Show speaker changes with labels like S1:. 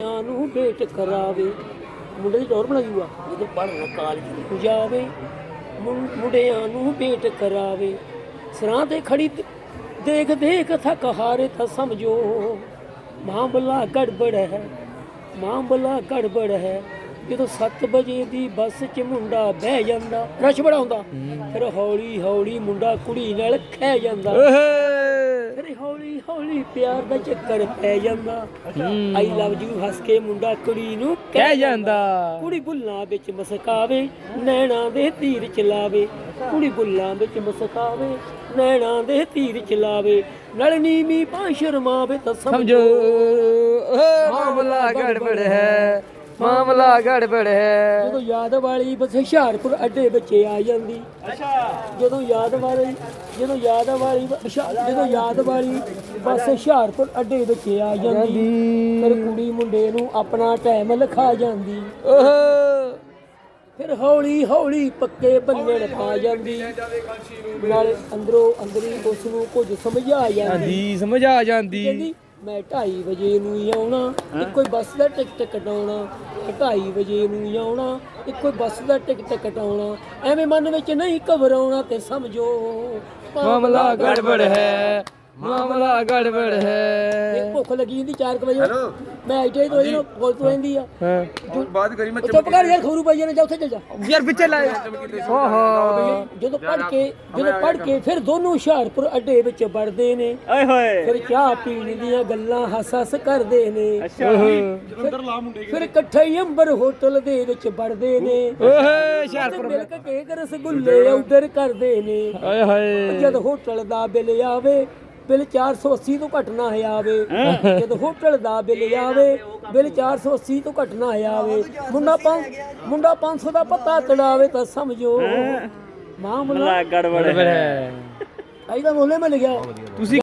S1: ਮੁੰਡਿਆਂ ਨੂੰ ਭੇਟ ਕਰਾਵੇ। ਮੁੰਡੇ ਦੀ ਟੌਰ ਬਣਾਈਆ ਜਦੋਂ ਪੜ੍ਹਨਾ ਕਾਲਜ ਨੂੰ ਜਾਵੇ ਮੁੰਡਿਆਂ ਨੂੰ ਭੇਟ ਕਰਾਵੇ। ਸਰਾਂ ਤੇ ਖੜੀ ਦੇਖ ਦੇਖ ਥੱਕ ਹਾਰੇ ਤਾਂ ਸਮਝੋ। ਮਾਮਲਾ ਗੜਬੜ ਹੈ ਮਾਮਲਾ ਗੜਬੜ ਹੈ। ਜਦੋਂ 7 ਵਜੇ ਦੀ ਬੱਸ 'ਚ ਮੁੰਡਾ ਬਹਿ ਜਾਂਦਾ ਰਸ਼ ਬੜਾ ਹੁੰਦਾ। ਫਿਰ ਹੌਲੀ ਹੌਲੀ ਮੁੰਡਾ ਕੁੜੀ ਨਾਲ ਖਹਿ ਜਾਂਦਾ। ਫਿਰ ਹੌਲੀ ਹੌਲੀ ਪਿਆਰ ਦਾ ਚੱਕਰ ਪੈ ਜਾਂਦਾ। ਆਈ ਲਵ ਯੂ ਹੱਸ ਕੇ ਮੁੰਡਾ ਕੁੜੀ ਨੂੰ
S2: ਕਹਿ ਜਾਂਦਾ।
S1: ਕੁੜੀ ਬੁੱਲਾਂ ਵਿੱਚ ਮਸਕਾਵੇ ਨੈਣਾ ਦੇ ਤੀਰ ਚਲਾਵੇ। ਕੁੜੀ ਬੁੱਲਾਂ ਵਿੱਚ ਮਸਕਾਵੇ ਨੈਣਾ ਦੇ ਤੀਰ ਚਲਾਵੇ। ਨਲ ਨੀਵੀਂ ਬਾਂ ਸ਼ਰਮਾਵੇ ਤਾਂ
S2: ਸਮਝੋ। ਓਹ ਮਾਮਲਾ ਗੜਬੜ ਹੈ। ਮਾਮਲਾ ਗੜਬੜ ਹੈ।
S1: ਜਦੋਂ ਯਾਦ ਵਾਲੀ ਬਸ ਹੁਸ਼ਿਆਰਪੁਰ ਅੱਡੇ ਵਿੱਚ ਆ ਜਾਂਦੀ। ਜਦੋਂ ਯਾਦ ਵਾਲੀ ਜਦੋਂ ਯਾਦ ਵਾਲੀ ਬ- ਹੁਸ਼ਿਆ- ਜਦੋਂ ਯਾਦ ਵਾਲੀ ਬਸ ਹੁਸ਼ਿਆਰਪੁਰ ਅੱਡੇ ਵਿੱਚ ਆ ਜਾਂਦੀ। ਫਿਰ ਕੁੜੀ ਮੁੰਡੇ ਨੂੰ ਆਪਣਾ ਟਾਈਮ ਲਿਖਾ ਜਾਂਦੀ।
S2: ਓਹ।
S1: ਫਿਰ ਹੌਲੀ ਹੌਲੀ ਪੱਕੇ ਬੰਨਣ ਪਾ ਜਾਂਦੀ। ਨਾਲੇ ਅੰਦਰੋਂ ਅੰਦਰੀ ਉਸ ਨੂੰ ਕੁਝ ਸਮਝਾ ਜਾਂਦੀ।
S2: ਆਂਦੀ ਸਮਝ ਆ ਜਾਂਦੀ।
S1: ਕਹਿੰਦੀ ਮੈਂ 2:30 ਵਜੇ ਨੂੰ ਹੀ ਆਉਣਾ ਇੱਕੋ ਹੀ ਬੱਸ ਦਾ ਟਿਕਟ ਕਟਾਉਣਾ 2:30 ਵਜੇ ਨੂੰ ਹੀ ਆਉਣਾ ਇੱਕੋ ਹੀ ਬੱਸ ਦਾ ਟਿਕਟ ਕਟਾਉਣਾ ਐਵੇਂ ਮਨ ਵਿੱਚ ਨਹੀਂ ਘਬਰਾਉਣਾ ਤੇ ਸਮਝੋ
S2: ਮਾਮਲਾ ਗੜਬੜ ਹੈ। ਮਾਮਲਾ ਗੜਬੜ ਹੈ।
S1: ਭੁੱਖ ਲੱਗੀ ਹੁੰਦੀ 4 ਵਜੇ। ਮੈਂ ਆਈਟੀ ਤੋਂ ਇਹਨੂੰ ਕੋਲ ਤੋਂ ਆਂਦੀ ਆ।
S2: ਹਾਂ।
S3: ਬਾਤ ਕਰੀ ਮੈਂ
S1: ਚੁੱਪ ਕਰ ਯਾਰ ਖਰੂ ਪਈ ਜਾਣਾ ਜਾ ਉੱਥੇ ਚੱਲ ਜਾ।
S2: ਯਾਰ ਪਿੱਛੇ ਲਾਏ ਓਹੋ।
S1: ਜਦੋਂ ਪੜ ਕੇ ਜਦੋਂ ਪੜ ਕੇ ਫਿਰ ਦੋਨੋਂ ਹੁਸ਼ਿਆਰਪੁਰ ਅੱਡੇ ਵਿੱਚ ਵੜਦੇ ਨੇ।
S2: ਓਏ ਹੋਏ।
S1: ਫਿਰ ਚਾਹ ਪੀਣ ਦੀਆਂ ਗੱਲਾਂ ਹੱਸ ਹੱਸ ਕਰਦੇ ਨੇ। ਫਿਰ ਇਕੱਠੇ ਹੀ ਅੰਬਰ ਹੋਟਲ ਦੇ ਵਿੱਚ ਵੜਦੇ ਨੇ।
S2: ਓਏ
S1: ਮਿਲ ਕੇ ਕੇਕ ਰਸਗੁੱਲੇ ਆਰਡਰ ਕਰਦੇ ਨੇ।
S2: ਓਏ ਹੋਏ।
S1: ਜਦ ਹੋਟਲ ਦਾ ਬਿੱਲ ਆਵੇ ਬਿੱਲ 480 ਤੋਂ ਘੱਟ ਨਾ ਆਵੇ। ਜਦ ਹੋਟਲ ਦਾ ਬਿੱਲ ਆਵੇ ਬਿੱਲ 480 ਤੋਂ ਘੱਟ ਨਾ ਆਵੇ। ਮੁੰਡਾ ਪੰਜ ਮੁੰਡਾ 500 ਦਾ ਪੱਤਾ ਚੜਾਵੇ ਤਾਂ ਸਮਝੋ। ਮਾਮਲਾ
S2: ਗੜਬੜ ਹੈ।
S1: ਆਈ ਤਾਂ ਮੋਲੇ ਮੈਂ ਲਿਖਿਆ
S2: ਤੁਸੀਂ